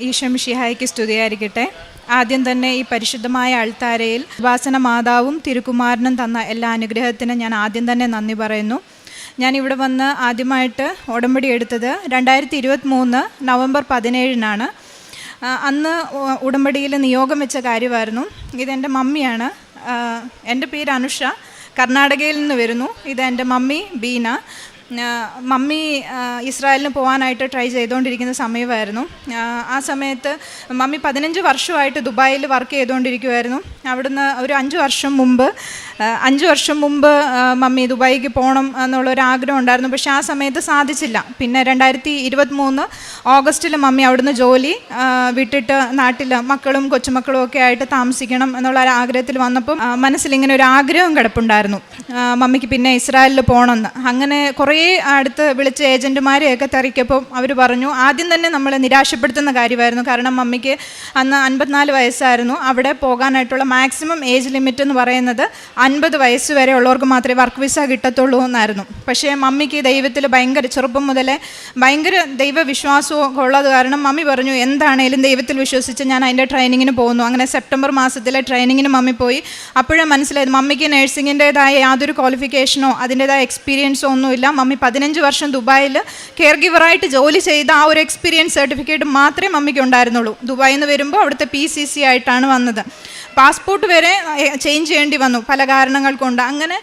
ഈശോമിഷിഹായ്ക്ക് സ്തുതിയായിരിക്കട്ടെ. ആദ്യം തന്നെ ഈ പരിശുദ്ധമായ അൾത്താരയിൽ ഉപാസന മാതാവും തിരുക്കുമാരനും തന്ന എല്ലാ അനുഗ്രഹത്തിനും ഞാൻ ആദ്യം തന്നെ നന്ദി പറയുന്നു. ഞാൻ ഇവിടെ വന്ന് ആദ്യമായിട്ട് ഉടമ്പടി എടുത്തത് രണ്ടായിരത്തി ഇരുപത്തി മൂന്ന് നവംബർ പതിനേഴിനാണ്. അന്ന് ഉടമ്പടിയിൽ നിയോഗം വെച്ച കാര്യമായിരുന്നു. ഇതെന്റെ മമ്മിയാണ്. എന്റെ പേര് അനുഷ. കർണാടകയിൽ നിന്ന് വരുന്നു. ഇത് എന്റെ മമ്മി ബീന. മമ്മി ഇസ്രായേലിന് പോകാനായിട്ട് ട്രൈ ചെയ്തുകൊണ്ടിരിക്കുന്ന സമയമായിരുന്നു. ആ, സമയത്ത് മമ്മി പതിനഞ്ച് വർഷമായിട്ട് ദുബായിൽ വർക്ക് ചെയ്തുകൊണ്ടിരിക്കുമായിരുന്നു അവിടുന്ന് ഒരു അഞ്ച് വർഷം മുമ്പ് അഞ്ച് വർഷം മുമ്പ് മമ്മി ദുബായിക്ക് പോകണം എന്നുള്ളൊരു ആഗ്രഹം ഉണ്ടായിരുന്നു. പക്ഷേ ആ സമയത്ത് സാധിച്ചില്ല. പിന്നെ രണ്ടായിരത്തി ഇരുപത്തി മൂന്ന് ഓഗസ്റ്റിൽ മമ്മി അവിടുന്ന് ജോലി വിട്ടിട്ട് നാട്ടിൽ മക്കളും കൊച്ചുമക്കളും ഒക്കെ ആയിട്ട് താമസിക്കണം എന്നുള്ള ഒരു ആഗ്രഹത്തിൽ വന്നപ്പം മനസ്സിൽ ഇങ്ങനെ ഒരു ആഗ്രഹം കിടപ്പുണ്ടായിരുന്നു മമ്മിക്ക് പിന്നെ ഇസ്രായേലിൽ പോകണമെന്ന് അങ്ങനെ കുറേ അടുത്ത് വിളിച്ച ഏജന്റുമാരെയൊക്കെ തിരക്കിയപ്പോൾ അവർ പറഞ്ഞു ആദ്യം തന്നെ നമ്മളെ നിരാശപ്പെടുത്തുന്ന കാര്യമായിരുന്നു. കാരണം മമ്മിക്ക് അന്ന് അൻപത്തിനാല് വയസ്സായിരുന്നു. അവിടെ പോകാനായിട്ടുള്ള മാക്സിമം ഏജ് ലിമിറ്റ് എന്ന് പറയുന്നത് അൻപത് വയസ്സ് വരെ ഉള്ളവർക്ക് മാത്രമേ വർക്ക് വിസ കിട്ടത്തുള്ളൂ എന്നായിരുന്നു. പക്ഷേ മമ്മിക്ക് ദൈവത്തിൽ ഭയങ്കര ചെറുപ്പം മുതലേ ഭയങ്കര ദൈവവിശ്വാസവും ഉള്ളത് കാരണം മമ്മി പറഞ്ഞു എന്താണേലും ദൈവത്തിൽ വിശ്വസിച്ച് ഞാൻ അതിന്റെ ട്രെയിനിങ്ങിന് പോകുന്നു. അങ്ങനെ സെപ്റ്റംബർ മാസത്തിലെ ട്രെയിനിങ്ങിന് മമ്മി പോയി. അപ്പോഴും മനസ്സിലായത് മമ്മിക്ക് നഴ്സിങ്ങിന്റെതായ യാതൊരു ക്വാളിഫിക്കേഷനോ അതിന്റെതായ എക്സ്പീരിയൻസോ ഒന്നുമില്ല. മമ്മി പതിനഞ്ച് വർഷം ദുബായിൽ കെയർ ഗിവറായിട്ട് ജോലി ചെയ്ത ആ ഒരു എക്സ്പീരിയൻസ് സർട്ടിഫിക്കറ്റ് മാത്രമേ മമ്മിക്ക് ഉണ്ടായിരുന്നുള്ളൂ. ദുബായിൽ നിന്ന് വരുമ്പോൾ അവിടുത്തെ പി സി സി ആയിട്ടാണ് വന്നത്. പാസ്പോർട്ട് വരെ ചേഞ്ച് ചെയ്യേണ്ടി വന്നു. പല കാരണങ്ങൾ കൊണ്ട്. അങ്ങനെ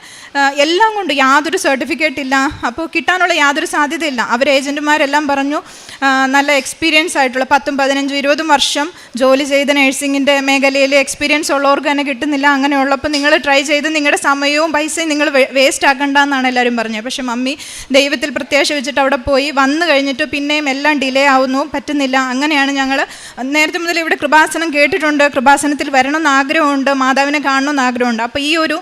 എല്ലാം കൊണ്ട് യാതൊരു സർട്ടിഫിക്കറ്റ് ഇല്ല. അപ്പോൾ കിട്ടാനുള്ള യാതൊരു സാധ്യതയില്ല. അവർ ഏജന്റുമാരെല്ലാം പറഞ്ഞു നല്ല എക്സ്പീരിയൻസ് ആയിട്ടുള്ള പത്തും പതിനഞ്ചും ഇരുപതും വർഷം ജോലി ചെയ്ത നഴ്സിങ്ങിന്റെ മേഖലയിൽ എക്സ്പീരിയൻസ് ഉള്ളവർക്ക് തന്നെ കിട്ടുന്നില്ല. അങ്ങനെയുള്ളപ്പോൾ നിങ്ങൾ ട്രൈ ചെയ്ത് നിങ്ങളുടെ സമയവും പൈസയും നിങ്ങൾ വേസ്റ്റ് ആക്കണ്ട എന്നാണ് എല്ലാവരും പറഞ്ഞത്. പക്ഷേ മമ്മി ദൈവത്തിൽ പ്രത്യാശ വെച്ചിട്ട് അവിടെ പോയി. വന്നു കഴിഞ്ഞിട്ട് പിന്നെയും എല്ലാം ഡിലേ ആവുന്നു. പറ്റുന്നില്ല. അങ്ങനെയാണ് ഞങ്ങൾ നേരത്തെ മുതൽ ഇവിടെ കൃപാസനം കേട്ടിട്ടുണ്ട്. കൃപാസനത്തിൽ വരണമെന്ന് ആഗ്രഹമുണ്ട്. മാതാവിനെ കാണണമെന്ന് ആഗ്രഹമുണ്ട്. അപ്പോൾ ഈ ഒരു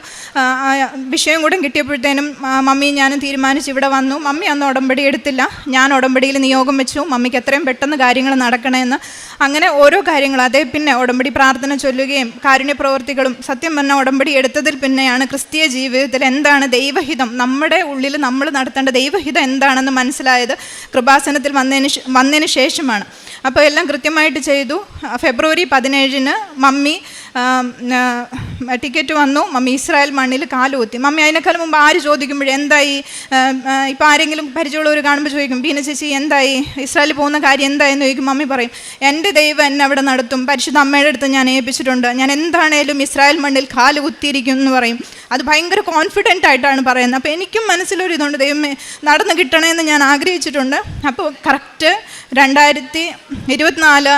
വിഷയം കൂടെ കിട്ടിയപ്പോഴത്തേനും മമ്മിയും ഞാനും തീരുമാനിച്ച് ഇവിടെ വന്നു. മമ്മി അന്ന് ഉടമ്പടി എടുത്തില്ല. ഞാൻ ഉടമ്പടിയിൽ നിയോഗം വെച്ചു. മമ്മിക്ക് എത്രയും പെട്ടെന്ന് കാര്യങ്ങൾ നടക്കണമെന്ന്. അങ്ങനെ ഓരോ കാര്യങ്ങൾ അതേ പിന്നെ ഉടമ്പടി പ്രാർത്ഥന ചൊല്ലുകയും കാരുണ്യ പ്രവർത്തികളും സത്യം പറഞ്ഞ ഉടമ്പടി എടുത്തതിൽ പിന്നെയാണ് ക്രിസ്തീയ ജീവിതത്തിൽ എന്താണ് ദൈവഹിതം. നമ്മുടെ ഉള്ളിൽ നമ്മൾ നടത്തേണ്ട ദൈവഹിതം എന്താണെന്ന് മനസ്സിലായത് കൃപാസനത്തിൽ വന്നതിന് വന്നതിന് ശേഷമാണ്. അപ്പോൾ എല്ലാം കൃത്യമായിട്ട് ചെയ്തു. ഫെബ്രുവരി പതിനേഴിന് മമ്മി ടിക്കറ്റ് വന്നു. മമ്മി ഇസ്രായേൽ മണ്ണിൽ കാലുകുത്തി. മമ്മി അതിനേക്കാൾ മുമ്പ് ആര് ചോദിക്കുമ്പോഴേ എന്തായി? ഇപ്പോൾ ആരെങ്കിലും പരിചയമുള്ളവർ കാണുമ്പോൾ ചോദിക്കും ബീന ചേച്ചി എന്തായി? ഇസ്രായേൽ പോകുന്ന കാര്യം എന്തായി എന്ന് ചോദിക്കും. മമ്മി പറയും എന്റെ ദൈവം എന്നെ അവിടെ നടത്തും. പരിശുദ്ധ അമ്മയുടെ അടുത്ത് ഞാൻ ഏൽപ്പിച്ചിട്ടുണ്ട്. ഞാൻ എന്താണേലും ഇസ്രായേൽ മണ്ണിൽ കാൽ കുത്തിയിരിക്കും എന്ന് പറയും. അത് ഭയങ്കര കോൺഫിഡന്റ് ആയിട്ടാണ് പറയുന്നത്. അപ്പോൾ എനിക്കും മനസ്സിലൊരു ഇതുണ്ട് ദൈവമേ നടന്ന് കിട്ടണമെന്ന് ഞാൻ ആഗ്രഹിച്ചിട്ടുണ്ട്. അപ്പോൾ കറക്റ്റ് രണ്ടായിരത്തി ഇരുപത്തിനാല്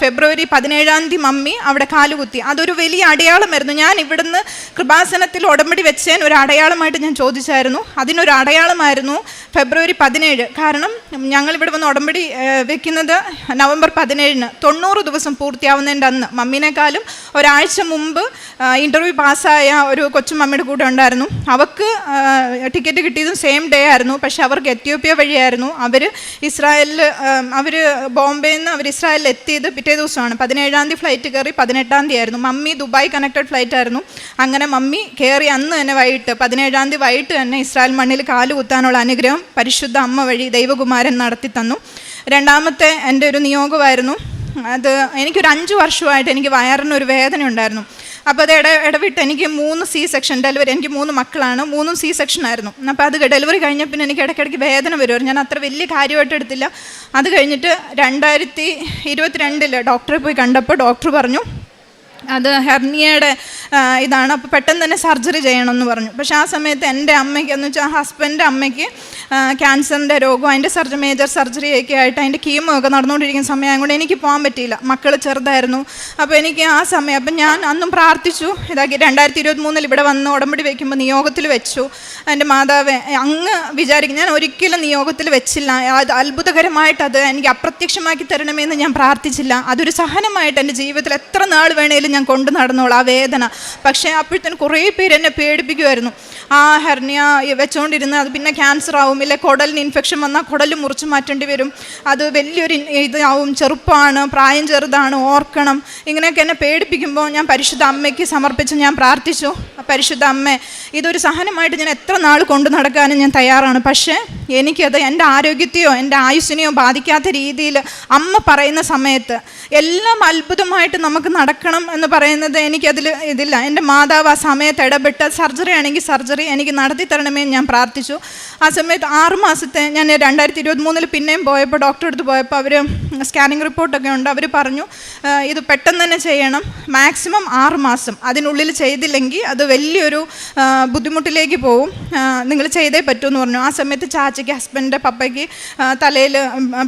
ഫെബ്രുവരി പതിനേഴാം തീയതി മമ്മി അവിടെ കാലുകുത്തി. അതൊരു വലിയ അടയാളമായിരുന്നു. ഞാൻ ഇവിടുന്ന് കൃപാസനത്തിൽ ഉടമ്പടി വെച്ചതിന് ഒരു അടയാളമായിട്ട് ഞാൻ ചോദിച്ചായിരുന്നു. അതിനൊരു അടയാളമായിരുന്നു ഫെബ്രുവരി പതിനേഴ്. കാരണം ഞങ്ങൾ ഇവിടെ വന്ന് ഉടമ്പടി വെക്കുന്നത് നവംബർ പതിനേഴിന്. തൊണ്ണൂറ് ദിവസം പൂർത്തിയാവുന്നതിന്റെ അന്ന് മമ്മീനേക്കാളും ഒരാഴ്ച മുമ്പ് ഇന്റർവ്യൂ പാസ്സായ ഒരു കൊച്ചു മമ്മിയുടെ കൂടെ ഉണ്ടായിരുന്നു. അവർക്ക് ടിക്കറ്റ് കിട്ടിയതും സെയിം ഡേ ആയിരുന്നു. പക്ഷെ അവർക്ക് എത്യോപ്യ വഴിയായിരുന്നു. അവർ ഇസ്രായേലിൽ അവർ ബോംബെയിൽ നിന്ന് അവർ ഇസ്രായേലിൽ എത്തിയത് പിറ്റേ ദിവസമാണ്. പതിനേഴാം തീയതി ഫ്ലൈറ്റ് കയറി പതിനെട്ടാം തീയതി ആയിരുന്നു. മമ്മി ദുബായ് കണക്റ്റഡ് ഫ്ലൈറ്റ് ആയിരുന്നു. അങ്ങനെ മമ്മി കയറി അന്ന് തന്നെ വൈകിട്ട് പതിനേഴാം തീയതി വൈകിട്ട് തന്നെ ഇസ്രായേൽ മണ്ണിൽ കാൽ കുത്താനുള്ള അനുഗ്രഹം പരിശുദ്ധ അമ്മ വഴി ദൈവകുമാരൻ നടത്തി തന്നു. രണ്ടാമത്തെ എന്റെ ഒരു നിയോഗമായിരുന്നു. അത് എനിക്കൊരു അഞ്ച് വർഷമായിട്ട് എനിക്ക് വയറിനൊരു വേദന ഉണ്ടായിരുന്നു അപ്പോൾ അത് ഇട ഇടവിട്ട് എനിക്ക് മൂന്ന് സി സെക്ഷൻ ഡെലിവറി എനിക്ക് മൂന്ന് മക്കളാണ്. മൂന്നും സി സെക്ഷൻ ആയിരുന്നു. അപ്പോൾ അത് ഡെലിവറി കഴിഞ്ഞ പിന്നെ എനിക്ക് ഇടയ്ക്കിടയ്ക്ക് വേദന വരുമായിരുന്നു ഞാൻ അത്ര വലിയ കാര്യമായിട്ട് എടുത്തില്ല. അത് കഴിഞ്ഞിട്ട് രണ്ടായിരത്തി ഇരുപത്തിരണ്ടിൽ ഡോക്ടറെ പോയി കണ്ടപ്പോൾ ഡോക്ടർ പറഞ്ഞു അത് ഹെർണിയയുടെ ഇതാണ്. അപ്പോൾ പെട്ടെന്ന് തന്നെ സർജറി ചെയ്യണമെന്ന് പറഞ്ഞു. പക്ഷെ ആ സമയത്ത് എന്റെ അമ്മയ്ക്ക് എന്ന് വെച്ചാൽ ഹസ്ബൻഡിന്റെ അമ്മയ്ക്ക് ക്യാൻസറിന്റെ രോഗം അതിന്റെ സർജ മേജർ സർജറി ഒക്കെ ആയിട്ട് അതിന്റെ കീമോ ഒക്കെ നടന്നുകൊണ്ടിരിക്കുന്ന സമയം കൊണ്ട് എനിക്ക് പോകാൻ പറ്റിയില്ല. മക്കൾ ചെറുതായിരുന്നു. അപ്പോൾ എനിക്ക് ആ സമയം അപ്പം ഞാൻ അന്നും പ്രാർത്ഥിച്ചു. ഇതാക്കി രണ്ടായിരത്തി ഇരുപത്തി മൂന്നിൽ ഇവിടെ വന്ന് ഉടമ്പടി വയ്ക്കുമ്പോൾ നിയോഗത്തിൽ വെച്ചു. എന്റെ മാതാവ് അങ്ങ് വിചാരിക്കും ഞാൻ ഒരിക്കലും നിയോഗത്തിൽ വെച്ചില്ല. അത് അത്ഭുതകരമായിട്ട് അത് എനിക്ക് അപ്രത്യക്ഷമാക്കി തരണമെന്ന് ഞാൻ പ്രാർത്ഥിച്ചില്ല. അതൊരു സഹനമായിട്ട് എന്റെ ജീവിതത്തിൽ എത്ര നാൾ വേണേലും ഞാൻ കൊണ്ടു നടന്നോളാം ആ വേദന. പക്ഷേ അപ്പോഴത്തേന് കുറേ പേര് എന്നെ പേടിപ്പിക്കുമായിരുന്നു ആ ഹെർണിയ വെച്ചുകൊണ്ടിരുന്ന് അത് പിന്നെ ക്യാൻസർ ആവും ഇല്ലെ കുടലിന് ഇൻഫെക്ഷൻ വന്നാൽ കുടൽ മുറിച്ച് മാറ്റേണ്ടി വരും. അത് വലിയൊരു ഇതാവും ചെറുപ്പമാണ് പ്രായം ചെറുതാണ് ഓർക്കണം. ഇങ്ങനെയൊക്കെ എന്നെ പേടിപ്പിക്കുമ്പോൾ ഞാൻ പരിശുദ്ധ അമ്മയ്ക്ക് സമർപ്പിച്ച് ഞാൻ പ്രാർത്ഥിച്ചു. പരിശുദ്ധ അമ്മ ഇതൊരു സഹനമായിട്ട് ഞാൻ എത്ര നാൾ കൊണ്ടു നടക്കാനും ഞാൻ തയ്യാറാണ്. പക്ഷേ എനിക്കത് എന്റെ ആരോഗ്യത്തെയോ എന്റെ ആയുസ്സിനെയോ ബാധിക്കാത്ത രീതിയിൽ അമ്മ പറയുന്ന സമയത്ത് എല്ലാം അത്ഭുതമായിട്ട് നമുക്ക് നടക്കണം എന്ന് പറയുന്നത് എനിക്കതിൽ ഇതില്ല. എന്റെ മാതാവ് ആ സമയത്ത് ഇടപെട്ട് സർജറി ആണെങ്കിൽ സർജറി എനിക്ക് നടത്തി തരണമേ ഞാൻ പ്രാർത്ഥിച്ചു. ആ സമയത്ത് ആറ് മാസത്തെ ഞാൻ രണ്ടായിരത്തി ഇരുപത്തി മൂന്നിൽ പിന്നെയും പോയപ്പോൾ ഡോക്ടറെ അടുത്ത് പോയപ്പോൾ അവർ സ്കാനിങ് റിപ്പോർട്ടൊക്കെ ഉണ്ട്. അവർ പറഞ്ഞു ഇത് പെട്ടെന്ന് തന്നെ ചെയ്യണം. മാക്സിമം ആറ് മാസം. അതിനുള്ളിൽ ചെയ്തില്ലെങ്കിൽ അത് വലിയൊരു ബുദ്ധിമുട്ടിലേക്ക് പോവും. നിങ്ങൾ ചെയ്തേ പറ്റൂ എന്ന് പറഞ്ഞു. ആ സമയത്ത് ചാച്ചയ്ക്ക് ഹസ്ബൻഡിന്റെ പപ്പയ്ക്ക് തലയിൽ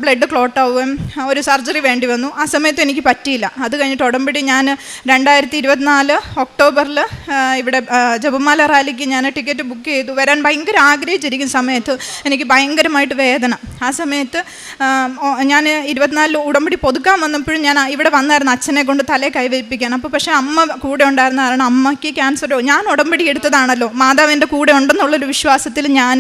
ബ്ലഡ് ക്ലോട്ട് ആവുകയും ഒരു സർജറി വേണ്ടി വന്നു. ആ സമയത്ത് എനിക്ക് പറ്റിയില്ല. അത് കഴിഞ്ഞിട്ട് ഉടമ്പടി ഞാൻ രണ്ടായിരത്തി ഇരുപത്തിനാല് ഒക്ടോബറിൽ ഇവിടെ ജപമാല റാലിക്ക് ഞാൻ ടിക്കറ്റ് ബുക്ക് ചെയ്തു. വരാൻ ഭയങ്കര ആഗ്രഹിച്ചിരിക്കുന്ന സമയത്ത് എനിക്ക് ഭയങ്കരമായിട്ട് വേദന. ആ സമയത്ത് ഞാൻ ഇരുപത്തിനാലിൽ ഉടമ്പടി പൊതുക്കാൻ വന്നപ്പോഴും ഞാൻ ഇവിടെ വന്നായിരുന്നു അച്ഛനെ കൊണ്ട് തലേ കൈവരിപ്പിക്കാൻ അപ്പോൾ പക്ഷേ അമ്മ കൂടെ ഉണ്ടായിരുന്ന കാരണം അമ്മയ്ക്ക് ക്യാൻസറോ ഞാൻ ഉടമ്പടി എടുത്തതാണല്ലോ. മാതാവ് എന്റെ കൂടെ ഉണ്ടെന്നുള്ളൊരു വിശ്വാസത്തിൽ ഞാൻ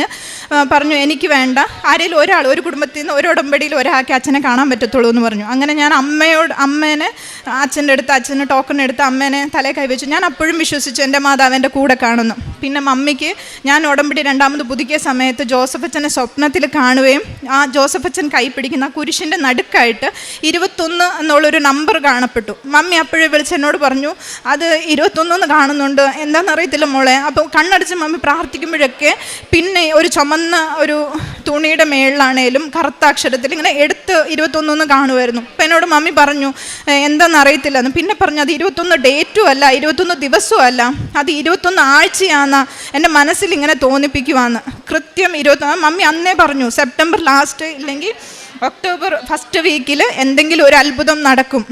പറഞ്ഞു എനിക്ക് വേണ്ട. ആരെങ്കിലും ഒരാൾ ഒരു കുടുംബത്തിൽ നിന്ന് ഒരു ഉടമ്പടിയിൽ ഒരാൾക്ക് അച്ഛനെ കാണാൻ പറ്റത്തുള്ളൂ എന്ന് പറഞ്ഞു. അങ്ങനെ ഞാൻ അമ്മയോട് അമ്മേനെ അച്ഛന്റെ അടുത്ത് അച്ഛന് ടോക്കൺ എടുത്ത് അമ്മേനെ തലേ കൈവച്ചു ഞാൻ അപ്പോഴും വിശ്വസിച്ചു എന്റെ മാതാവിന്റെ കൂടെ കാണുന്നു. പിന്നെ മമ്മിക്ക് ഞാൻ ഉടമ്പടി രണ്ടാമത് പുതുക്കിയ സമയത്ത് ജോസഫ് അച്ഛനെ സ്വപ്നത്തിൽ കാണുകയും ആ ജോസഫ് അച്ഛൻ കൈ പിടിക്കുന്ന ആ കുരിശിന്റെ നടുക്കായിട്ട് ഇരുപത്തൊന്ന് എന്നുള്ളൊരു നമ്പർ കാണപ്പെട്ടു. മമ്മി അപ്പോഴേ വിളിച്ച് എന്നോട് പറഞ്ഞു അത് ഇരുപത്തൊന്നെന്ന് കാണുന്നുണ്ട്. എന്താണെന്നറിയത്തില്ല മോളെ. അപ്പോൾ കണ്ണടച്ച് മമ്മി പ്രാർത്ഥിക്കുമ്പോഴൊക്കെ പിന്നെ ഒരു ചുമന്ന ഒരു തുണിയുടെ മേളിലാണേലും കറുത്ത അക്ഷരത്തിൽ ഇങ്ങനെ എടുത്ത് ഇരുപത്തൊന്നൊന്ന് കാണുമായിരുന്നു അപ്പം എന്നോട് മമ്മി പറഞ്ഞു എന്താണെന്ന് അറിയത്തില്ല എന്ന് പിന്നെ പറഞ്ഞു അത് ഇരുപത്തൊന്ന് ഡേറ്റും അല്ല ഇരുപത്തൊന്ന് ദിവസവും അല്ല അത് ഇരുപത്തൊന്ന് ആഴ്ചയാണ് എന്റെ മനസ്സിൽ ഇങ്ങനെ തോന്നിപ്പിക്കുവാന്ന്. കൃത്യം ഇരുപത്തൊന്ന് മമ്മി അന്നേ പറഞ്ഞു സെപ്റ്റംബർ ലാസ്റ്റ് ഇല്ലെങ്കിൽ ഒക്ടോബർ ഫസ്റ്റ് വീക്കിൽ എന്തെങ്കിലും ഒരു അത്ഭുതം നടക്കും.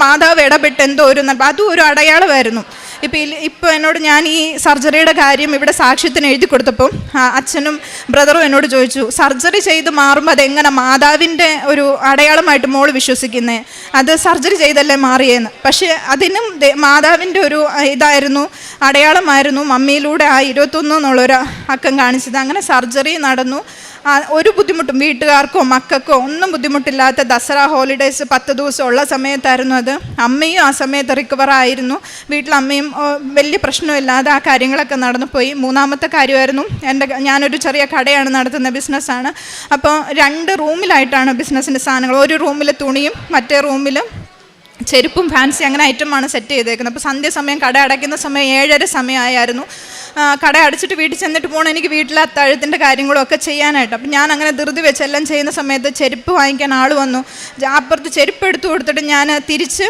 മാതാവ് ഇടപെട്ട് എന്തോ ഒരു അതും ഒരു അടയാളമായിരുന്നു. ഇപ്പം ഇപ്പോൾ എന്നോട് ഞാൻ ഈ സർജറിയുടെ കാര്യം ഇവിടെ സാക്ഷ്യത്തിന് എഴുതി കൊടുത്തപ്പം അച്ഛനും ബ്രദറും എന്നോട് ചോദിച്ചു സർജറി ചെയ്ത് മാറുമ്പോൾ അതെങ്ങനെ മാതാവിന്റെ ഒരു അടയാളമായിട്ട് മോൾ വിശ്വസിക്കുന്നത് അത് സർജറി ചെയ്തല്ലേ മാറിയെന്ന്? പക്ഷേ അതിനും മാതാവിന്റെ ഒരു ഇതായിരുന്നു അടയാളമായിരുന്നു മമ്മിയിലൂടെ ആ ഇരുപത്തൊന്ന് എന്നുള്ളൊരു അക്കം കാണിച്ചത്. അങ്ങനെ സർജറി നടന്നു. ഒരു ബുദ്ധിമുട്ടും വീട്ടുകാർക്കോ മക്കൾക്കോ ഒന്നും ബുദ്ധിമുട്ടില്ലാത്ത ദസറ ഹോളിഡേയ്സ് പത്ത് ദിവസം ഉള്ള സമയത്തായിരുന്നു അത്. അമ്മയും ആ സമയത്ത് റിക്കവർ ആയിരുന്നു വീട്ടിൽ അമ്മയും വലിയ പ്രശ്നമില്ലാതെ ആ കാര്യങ്ങളൊക്കെ നടന്നു പോയി. മൂന്നാമത്തെ കാര്യമായിരുന്നു എന്റെ ഞാനൊരു ചെറിയ കടയാണ് നടത്തുന്ന ബിസിനസ്സാണ്. അപ്പോൾ രണ്ട് റൂമിലായിട്ടാണ് ബിസിനസ്സിന്റെ സാധനങ്ങൾ. ഒരു റൂമിൽ തുണിയും മറ്റേ റൂമിൽ ചെരുപ്പും ഫാൻസി അങ്ങനെ ഐറ്റമാണ് സെറ്റ് ചെയ്തേക്കുന്നത്. അപ്പോൾ സന്ധ്യാസമയം കട അടയ്ക്കുന്ന സമയം ഏഴര സമയമായിരുന്നു. കട അടിച്ചിട്ട് വീട്ടിൽ ചെന്നിട്ട് പോകണം എനിക്ക് വീട്ടിലെ അത്താഴത്തിന്റെ കാര്യങ്ങളൊക്കെ ചെയ്യാനായിട്ട്. അപ്പം ഞാൻ അങ്ങനെ ധൃതി വെച്ച് എല്ലാം ചെയ്യുന്ന സമയത്ത് ചെരുപ്പ് വാങ്ങിക്കാൻ ആൾ വന്നു. അപ്പുറത്ത് ചെരുപ്പ് എടുത്തു കൊടുത്തിട്ട് ഞാൻ തിരിച്ച്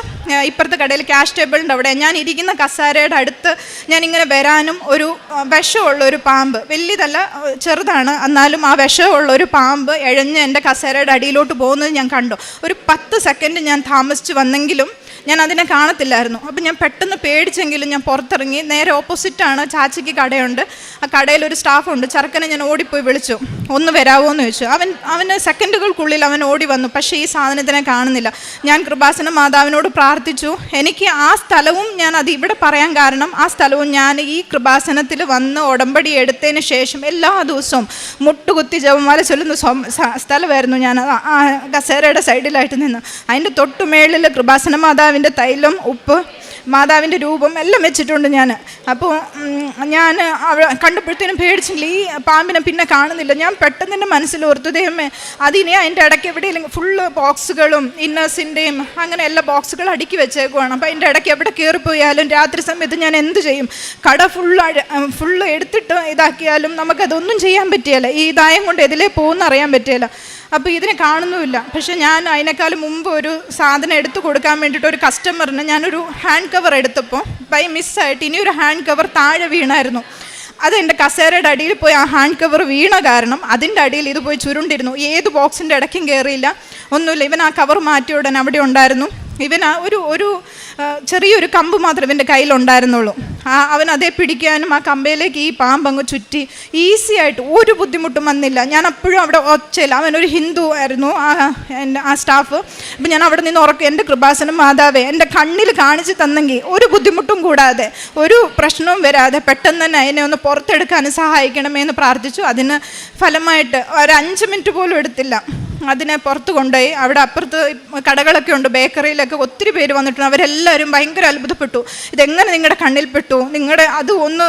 ഇപ്പുറത്തെ കടയിൽ ക്യാഷ് ടേബിളിന്റെ അവിടെ. ഞാൻ ഇരിക്കുന്ന കസാരയുടെ അടുത്ത് ഞാൻ ഇങ്ങനെ വരാനും ഒരു വിഷമുള്ള ഒരു പാമ്പ്. വലിയതല്ല ചെറുതാണ്. എന്നാലും ആ വിഷമുള്ള ഒരു പാമ്പ് എഴഞ്ഞ് എന്റെ കസേരയുടെ അടിയിലോട്ട് പോകുന്നത് ഞാൻ കണ്ടു. ഒരു പത്ത് സെക്കൻഡ് ഞാൻ താമസിച്ച് വന്നെങ്കിലും ഞാൻ അതിനെ കാണത്തില്ലായിരുന്നു. അപ്പം ഞാൻ പെട്ടെന്ന് പേടിച്ചെങ്കിലും ഞാൻ പുറത്തിറങ്ങി. നേരെ ഓപ്പോസിറ്റാണ് ചാച്ചിക്ക് കടയുണ്ട്. ആ കടയിൽ ഒരു സ്റ്റാഫുണ്ട് ചെറുക്കനെ ഞാൻ ഓടിപ്പോയി വിളിച്ചു. ഒന്ന് വരാവോ എന്ന് ചോദിച്ചു. അവൻ അവന് സെക്കൻഡുകൾക്കുള്ളിൽ അവൻ ഓടി വന്നു. പക്ഷേ ഈ സാധനത്തിനെ കാണുന്നില്ല. ഞാൻ കൃപാസന മാതാവിനോട് പ്രാർത്ഥിച്ചു. എനിക്ക് ആ സ്ഥലവും ഞാൻ അത് ഇവിടെ പറയാൻ കാരണം ആ സ്ഥലവും ഞാൻ ഈ കൃപാസനത്തിൽ വന്ന് ഉടമ്പടി എടുത്തതിന് ശേഷം എല്ലാ ദിവസവും മുട്ടുകുത്തി ജപമാല ചൊല്ലുന്ന സ്ഥലമായിരുന്നു ഞാൻ. കസേരയുടെ സൈഡിലായിട്ട് നിന്ന്. അതിന്റെ തൊട്ടുമേളിൽ കൃപാസന മാതാവിന്റെ തൈലം ഉപ്പ് മാതാവിന്റെ രൂപം എല്ലാം വെച്ചിട്ടുണ്ട് ഞാൻ. അപ്പോൾ ഞാൻ അവ കണ്ടപ്പോഴത്തേനും പേടിച്ചില്ല ഈ പാമ്പിനെ പിന്നെ കാണുന്നില്ല. ഞാൻ പെട്ടെന്ന് എന്റെ മനസ്സിൽ ഓർത്തു ദൈവമേ അതിനെ അതിന്റെ ഇടയ്ക്ക് എവിടെയെങ്കിലും ഫുള്ള് ബോക്സുകളും ഇന്നേഴ്സിന്റെയും അങ്ങനെ എല്ലാ ബോക്സുകളും അടുക്കി വെച്ചേക്കുവാണ്. അപ്പോൾ അതിന്റെ ഇടയ്ക്ക് എവിടെ കയറിപ്പോയാലും രാത്രി സമയത്ത് ഞാൻ എന്ത് ചെയ്യും? കട ഫുള്ള് ഫുള്ള് എടുത്തിട്ട് ഇതാക്കിയാലും നമുക്കതൊന്നും ചെയ്യാൻ പറ്റിയല്ല ഈ ദായം കൊണ്ട് എതിലേ പോകുമെന്ന് അറിയാൻ പറ്റിയല്ല അപ്പോൾ ഇതിനെ കാണുന്നുമില്ല. പക്ഷെ ഞാൻ അതിനേക്കാൾ മുമ്പ് ഒരു സാധനം എടുത്തു കൊടുക്കാൻ വേണ്ടിയിട്ട് ഒരു കസ്റ്റമറിന് ഞാനൊരു ഹാൻഡ് കവർ എടുത്തപ്പോൾ ബൈ മിസ്സായിട്ട് ഇനി ഒരു ഹാൻഡ് കവർ താഴെ വീണായിരുന്നു. അത് എന്റെ കസേരയുടെ അടിയിൽ പോയി ആ ഹാൻഡ് കവർ വീണ കാരണം അതിന്റെ അടിയിൽ ഇത് പോയി ചുരുണ്ടിരുന്നു. ഏത് ബോക്സിന്റെ ഇടയ്ക്കും കയറിയില്ല ഒന്നുമില്ല. ഇവൻ ആ കവർ മാറ്റിയ ഉടൻ അവിടെ ഉണ്ടായിരുന്നു. ഇവൻ ആ ഒരു ഒരു ചെറിയൊരു കമ്പ് മാത്രം ഇവന്റെ കയ്യിലുണ്ടായിരുന്നുള്ളൂ. ആ അവൻ അതേ പിടിക്കാനും ആ കമ്പയിലേക്ക് ഈ പാമ്പങ്ങ് ചുറ്റി ഈസി ആയിട്ട് ഒരു ബുദ്ധിമുട്ടും വന്നില്ല. ഞാൻ അപ്പോഴും അവിടെ ഒച്ചയില്ല. അവനൊരു ഹിന്ദു ആയിരുന്നു ആ എന്റെ ആ സ്റ്റാഫ് അപ്പം ഞാൻ അവിടെ നിന്ന് ഉറക്കും എന്റെ കൃപാസനം മാതാവേ എന്റെ കണ്ണിൽ കാണിച്ച് തന്നെങ്കിൽ ഒരു ബുദ്ധിമുട്ടും കൂടാതെ ഒരു പ്രശ്നവും വരാതെ പെട്ടെന്ന് തന്നെ അതിനെ ഒന്ന് പുറത്തെടുക്കാനും സഹായിക്കണമേ എന്ന് പ്രാർത്ഥിച്ചു. അതിന് ഫലമായിട്ട് ഒരു അഞ്ച് മിനിറ്റ് പോലും എടുത്തില്ല. അതിനെ പുറത്ത് കൊണ്ടുപോയി. അവിടെ അപ്പുറത്ത് കടകളൊക്കെ ഉണ്ട് ബേക്കറിയിലൊക്കെ ഒത്തിരി പേര് വന്നിട്ടുണ്ട്. അവരെല്ലാവരും ഭയങ്കര അത്ഭുതപ്പെട്ടു. ഇതെങ്ങനെ നിങ്ങളുടെ കണ്ണിൽപ്പെട്ടു നിങ്ങളുടെ അത് ഒന്ന്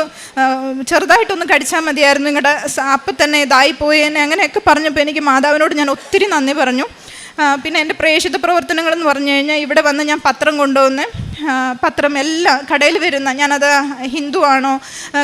ചെറുതായിട്ടൊന്ന് കടിച്ചാൽ മതിയായിരുന്നു. നിങ്ങളുടെ അപ്പം തന്നെ ഇതായി എന്നെ അങ്ങനെയൊക്കെ പറഞ്ഞപ്പോൾ എനിക്ക് മാതാവിനോട് ഞാൻ ഒത്തിരി നന്ദി പറഞ്ഞു. പിന്നെ എന്റെ പ്രേക്ഷിത പ്രവർത്തനങ്ങളെന്ന് പറഞ്ഞു കഴിഞ്ഞാൽ ഇവിടെ വന്ന് ഞാൻ പത്രം കൊണ്ടുവന്ന് പത്രം എല്ലാം കടയിൽ വരുന്ന ഞാനത് ഹിന്ദു ആണോ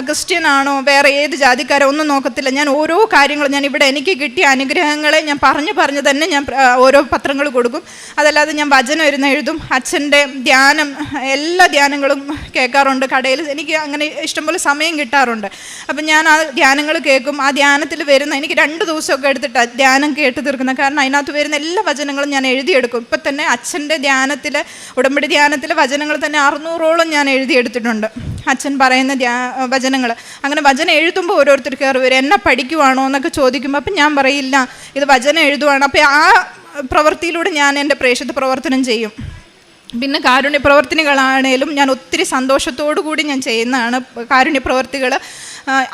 ക്രിസ്ത്യൻ ആണോ വേറെ ഏത് ജാതിക്കാരോ ഒന്നും നോക്കത്തില്ല. ഞാൻ ഓരോ കാര്യങ്ങളും ഞാൻ ഇവിടെ എനിക്ക് കിട്ടിയ അനുഗ്രഹങ്ങളെ ഞാൻ പറഞ്ഞു പറഞ്ഞു തന്നെ ഞാൻ ഓരോ പത്രങ്ങൾ കൊടുക്കും. അതല്ലാതെ ഞാൻ വചനം ഇരുന്ന് എഴുതും അച്ഛന്റെ ധ്യാനം എല്ലാ ധ്യാനങ്ങളും കേൾക്കാറുണ്ട്. കടയിൽ എനിക്ക് അങ്ങനെ ഇഷ്ടംപോലെ സമയം കിട്ടാറുണ്ട്. അപ്പം ഞാൻ ആ ധ്യാനങ്ങൾ കേൾക്കും. ആ ധ്യാനത്തിൽ വരുന്ന എനിക്ക് രണ്ട് ദിവസമൊക്കെ എടുത്തിട്ട് ധ്യാനം കേട്ട് തീർക്കുന്നത്. കാരണം അതിനകത്ത് വരുന്ന എല്ലാ വചനങ്ങളും ഞാൻ എഴുതിയെടുക്കും. ഇപ്പം തന്നെ അച്ഛന്റെ ധ്യാനത്തിൽ ഉടമ്പടി ധ്യാനത്തിൽ ധ്യാനത്തിലെ വചനങ്ങൾ തന്നെ അറുന്നൂറോളം ഞാൻ എഴുതിയെടുത്തിട്ടുണ്ട് അച്ഛൻ പറയുന്ന ധ്യാ വചനങ്ങൾ. അങ്ങനെ വചനം എഴുതുമ്പോൾ ഓരോരുത്തർ കയറി വരും. എന്നെ പഠിക്കുവാണോ? എന്നൊക്കെ ചോദിക്കുമ്പോൾ അപ്പം ഞാൻ പറയില്ല. ഇത് വചനം എഴുതുവാണ്. അപ്പോൾ ആ പ്രവൃത്തിയിലൂടെ ഞാൻ എന്റെ പ്രേക്ഷിത പ്രവർത്തനം ചെയ്യും. പിന്നെ കാരുണ്യ പ്രവർത്തനങ്ങളാണേലും ഞാൻ ഒത്തിരി സന്തോഷത്തോടു കൂടി ഞാൻ ചെയ്യുന്നതാണ്. കാരുണ്യ പ്രവർത്തികൾ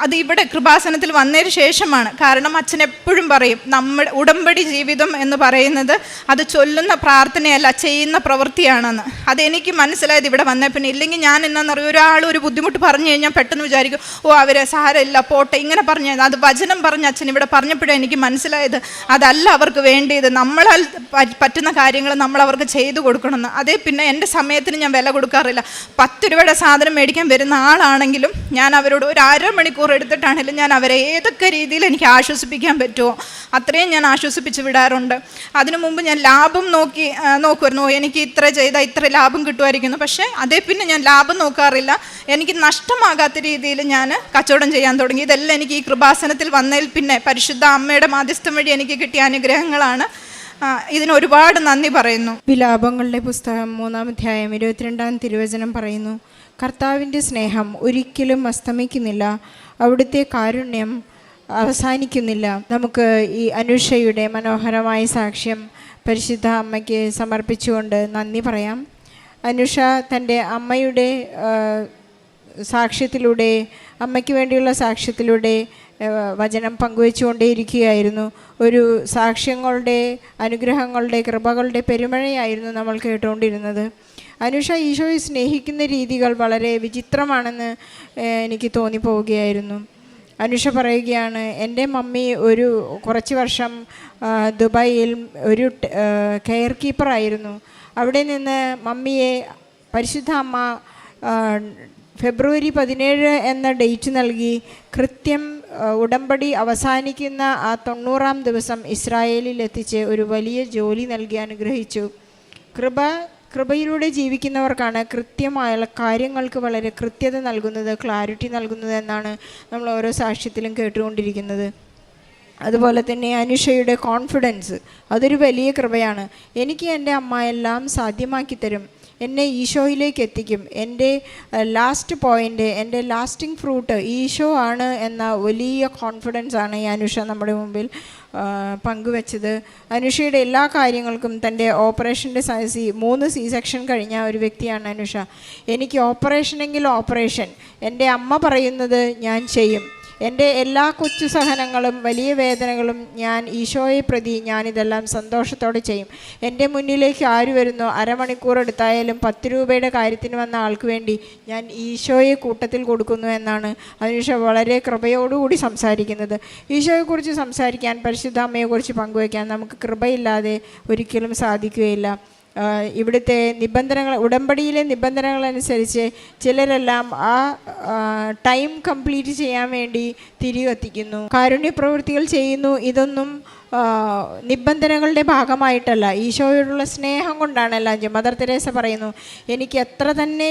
അത് ഇവിടെ കൃപാസനത്തിൽ വന്നതിന് ശേഷമാണ്. കാരണം അച്ഛൻ എപ്പോഴും പറയും നമ്മുടെ ഉടമ്പടി ജീവിതം എന്ന് പറയുന്നത് അത് ചൊല്ലുന്ന പ്രാർത്ഥനയല്ല ചെയ്യുന്ന പ്രവൃത്തിയാണെന്ന്. അതെനിക്ക് മനസ്സിലായത് ഇവിടെ വന്നേ. പിന്നെ ഇല്ലെങ്കിൽ ഞാൻ എന്നാന്നറിയോ ഒരാൾ ഒരു ബുദ്ധിമുട്ട് പറഞ്ഞു കഴിഞ്ഞാൽ പെട്ടെന്ന് വിചാരിക്കും ഓ അവരെ സാരമില്ല പോട്ടെ ഇങ്ങനെ പറഞ്ഞു. അത് വചനം പറഞ്ഞ അച്ഛൻ ഇവിടെ പറഞ്ഞപ്പോഴേ എനിക്ക് മനസ്സിലായത് അതല്ല അവർക്ക് വേണ്ടിയത്. നമ്മളാൽ പറ്റുന്ന കാര്യങ്ങൾ നമ്മൾ അവർക്ക് ചെയ്തു കൊടുക്കണമെന്ന്. അതേ പിന്നെ എന്റെ സമയത്തിന് ഞാൻ വില കൊടുക്കാറില്ല. പത്ത് രൂപയുടെ സാധനം മേടിക്കാൻ വരുന്ന ആളാണെങ്കിലും ഞാൻ അവരോട് ഒരു അരമണിക്കൂർ എടുത്തിട്ടാണെങ്കിലും ഞാൻ അവരെ ഏതൊക്കെ രീതിയിൽ എനിക്ക് ആശ്വസിപ്പിക്കാൻ പറ്റുമോ അത്രയും ഞാൻ ആശ്വസിപ്പിച്ച് വിടാറുണ്ട്. അതിനു മുമ്പ് ഞാൻ ലാഭം നോക്കി നോക്കുമായിരുന്നു എനിക്ക് ഇത്ര ചെയ്താൽ ഇത്ര ലാഭം കിട്ടുമായിരിക്കുന്നു. പക്ഷേ അതേ പിന്നെ ഞാൻ ലാഭം നോക്കാറില്ല. എനിക്ക് നഷ്ടമാകാത്ത രീതിയിൽ ഞാൻ കച്ചവടം ചെയ്യാൻ തുടങ്ങി. ഇതെല്ലാം എനിക്ക് ഈ കൃപാസനത്തിൽ വന്നതിൽ പിന്നെ പരിശുദ്ധ അമ്മയുടെ മാധ്യസ്ഥം വഴി എനിക്ക് കിട്ടിയ അനുഗ്രഹങ്ങളാണ്. ഇതിന് ഒരുപാട് നന്ദി പറയുന്നു. വിലാപങ്ങളുടെ പുസ്തകം മൂന്നാം അധ്യായം ഇരുപത്തിരണ്ടാം തിരുവചനം പറയുന്നു. കർത്താവിന്റെ സ്നേഹം ഒരിക്കലും അസ്തമിക്കുന്നില്ല. അവിടുത്തെ കാരുണ്യം അവസാനിക്കുന്നില്ല. നമുക്ക് ഈ അനുഷയുടെ മനോഹരമായ സാക്ഷ്യം പരിശുദ്ധ അമ്മയ്ക്ക് സമർപ്പിച്ചുകൊണ്ട് നന്ദി പറയാം. അനുഷ തന്റെ അമ്മയുടെ സാക്ഷ്യത്തിലൂടെ അമ്മയ്ക്ക് വേണ്ടിയുള്ള സാക്ഷ്യത്തിലൂടെ വചനം പങ്കുവെച്ചുകൊണ്ടേയിരിക്കുകയായിരുന്നു. ഒരു സാക്ഷ്യങ്ങളുടെ അനുഗ്രഹങ്ങളുടെ കൃപകളുടെ പെരുമഴയായിരുന്നു നമ്മൾ കേട്ടുകൊണ്ടിരുന്നത്. അനുഷ ഈശോയെ സ്നേഹിക്കുന്ന രീതികൾ വളരെ വിചിത്രമാണെന്ന് എനിക്ക് തോന്നിപ്പോവുകയായിരുന്നു. അനുഷ പറയുകയാണ് എന്റെ മമ്മി ഒരു കുറച്ച് വർഷം ദുബായിൽ ഒരു കെയർ കീപ്പറായിരുന്നു അവിടെ നിന്ന് മമ്മിയെ പരിശുദ്ധ അമ്മ ഫെബ്രുവരി പതിനേഴ് എന്ന ഡേറ്റ് നൽകി. കൃത്യം ഉടമ്പടി അവസാനിക്കുന്ന ആ തൊണ്ണൂറാം ദിവസം ഇസ്രായേലിൽ എത്തിച്ച് ഒരു വലിയ ജോലി നൽകി അനുഗ്രഹിച്ചു. കൃപ കൃപയിലൂടെ ജീവിക്കുന്നവർക്കാണ് കൃത്യമായുള്ള കാര്യങ്ങൾക്ക് വളരെ കൃത്യത നൽകുന്നത് ക്ലാരിറ്റി നൽകുന്നത് എന്നാണ് നമ്മൾ ഓരോ സാക്ഷ്യത്തിലും കേട്ടുകൊണ്ടിരിക്കുന്നത്. അതുപോലെ തന്നെ അനുഷയുടെ കോൺഫിഡൻസ് അതൊരു വലിയ കൃപയാണ്. എനിക്ക് എന്റെ അമ്മ എല്ലാം സാധ്യമാക്കി തരും എന്നെ ഈശോയിലേക്ക് എത്തിക്കും. എന്റെ ലാസ്റ്റ് പോയിന്റ് എന്റെ ലാസ്റ്റിംഗ് ഫ്രൂട്ട് ഈശോ ആണ് എന്ന വലിയ കോൺഫിഡൻസ് ആണ് ഈ അനുഷ നമ്മുടെ മുമ്പിൽ പങ്കുവച്ചത്. അനുഷയുടെ എല്ലാ കാര്യങ്ങൾക്കും തന്റെ ഓപ്പറേഷന്റെ സി മൂന്ന് സി സെക്ഷൻ കഴിഞ്ഞ ഒരു വ്യക്തിയാണ് അനുഷ. എനിക്ക് ഓപ്പറേഷനെങ്കിൽ ഓപ്പറേഷൻ എന്റെ അമ്മ പറയുന്നത് ഞാൻ ചെയ്യും. എന്റെ എല്ലാ കൊച്ചു സഹനങ്ങളും വലിയ വേദനകളും ഞാൻ ഈശോയെ പ്രതി ഞാനിതെല്ലാം സന്തോഷത്തോടെ ചെയ്യും. എന്റെ മുന്നിലേക്ക് ആര് വരുന്നോ അരമണിക്കൂർ എടുത്തായാലും പത്ത് രൂപയുടെ കാര്യത്തിന് വന്ന ആൾക്ക് വേണ്ടി ഞാൻ ഈശോയെ കൂട്ടത്തിൽ കൊടുക്കുന്നു എന്നാണ് അതിനുശേഷം വളരെ കൃപയോടുകൂടി സംസാരിക്കുന്നത്. ഈശോയെക്കുറിച്ച് സംസാരിക്കാൻ പരിശുദ്ധ അമ്മയെക്കുറിച്ച് പങ്കുവയ്ക്കാൻ നമുക്ക് കൃപയില്ലാതെ ഒരിക്കലും സാധിക്കുകയില്ല. ഇവിടുത്തെ നിബന്ധനകൾ ഉടമ്പടിയിലെ നിബന്ധനകളനുസരിച്ച് ചിലരെല്ലാം ആ ടൈം കംപ്ലീറ്റ് ചെയ്യാൻ വേണ്ടി തിരികെത്തിക്കുന്നു കാരുണ്യ പ്രവൃത്തികൾ ചെയ്യുന്നു. ഇതൊന്നും നിബന്ധനകളുടെ ഭാഗമായിട്ടല്ല ഈശോയോടുള്ള സ്നേഹം കൊണ്ടാണ് എല്ലാം മദർ തെരേസ പറയുന്നു എനിക്ക് എത്ര തന്നെ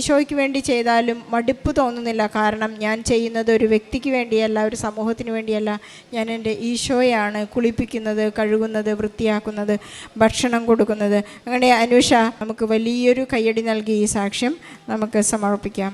ഈശോയ്ക്ക് വേണ്ടി ചെയ്താലും മടുപ്പ് തോന്നുന്നില്ല. കാരണം ഞാൻ ചെയ്യുന്നത് ഒരു വ്യക്തിക്ക് വേണ്ടിയല്ല ഒരു സമൂഹത്തിന് വേണ്ടിയല്ല. ഞാൻ എന്റെ ഈശോയാണ് കുളിപ്പിക്കുന്നത് കഴുകുന്നത് വൃത്തിയാക്കുന്നത് ഭക്ഷണം കൊടുക്കുന്നത്. അങ്ങനെ അനുഷ നമുക്ക് വലിയൊരു കയ്യടി നൽകി ഈ സാക്ഷ്യം നമുക്ക് സമർപ്പിക്കാം.